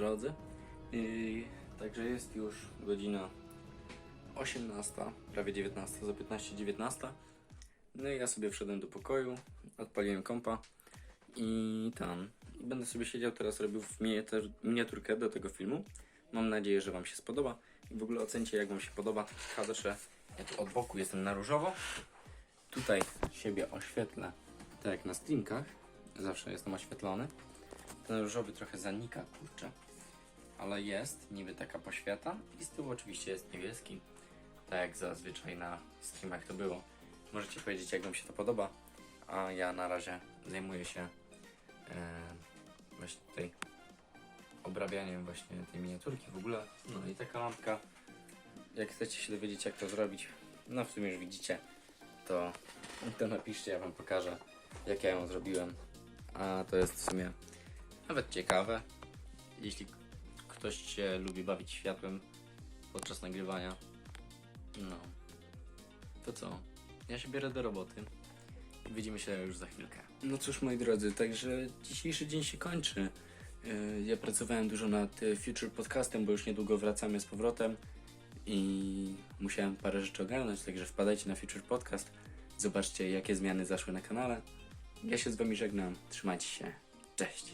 drodzy. Także jest już godzina 18, prawie 19, za 15, 19. No i ja sobie wszedłem do pokoju, odpaliłem kompa i tam. I będę sobie siedział teraz robił miniaturkę do tego filmu. Mam nadzieję, że Wam się spodoba. I w ogóle ocencie, jak Wam się podoba kadrze. Ja tu od boku jestem na różowo. Tutaj siebie oświetlę, tak jak na streamkach. Zawsze jestem oświetlony. Ten różowy trochę zanika, kurczę. Ale jest niby taka poświata. I z tyłu oczywiście jest niebieski. Tak jak zazwyczaj na streamach to było. Możecie powiedzieć, jak Wam się to podoba. A ja na razie zajmuję się e, właśnie tutaj obrabianiem właśnie tej miniaturki w ogóle. No i taka lampka. Jak chcecie się dowiedzieć, jak to zrobić, no w sumie już widzicie, to, to napiszcie, ja Wam pokażę, jak ja ją zrobiłem. A to jest w sumie nawet ciekawe, jeśli ktoś się lubi bawić światłem podczas nagrywania. No, to co? Ja się biorę do roboty. Widzimy się już za chwilkę. No cóż, moi drodzy, także dzisiejszy dzień się kończy. Yy, Ja pracowałem dużo nad y, Future Podcastem, bo już niedługo wracamy z powrotem i musiałem parę rzeczy ogarnąć, także wpadajcie na Future Podcast. Zobaczcie, jakie zmiany zaszły na kanale. Ja się z Wami żegnam. Trzymajcie się. Cześć.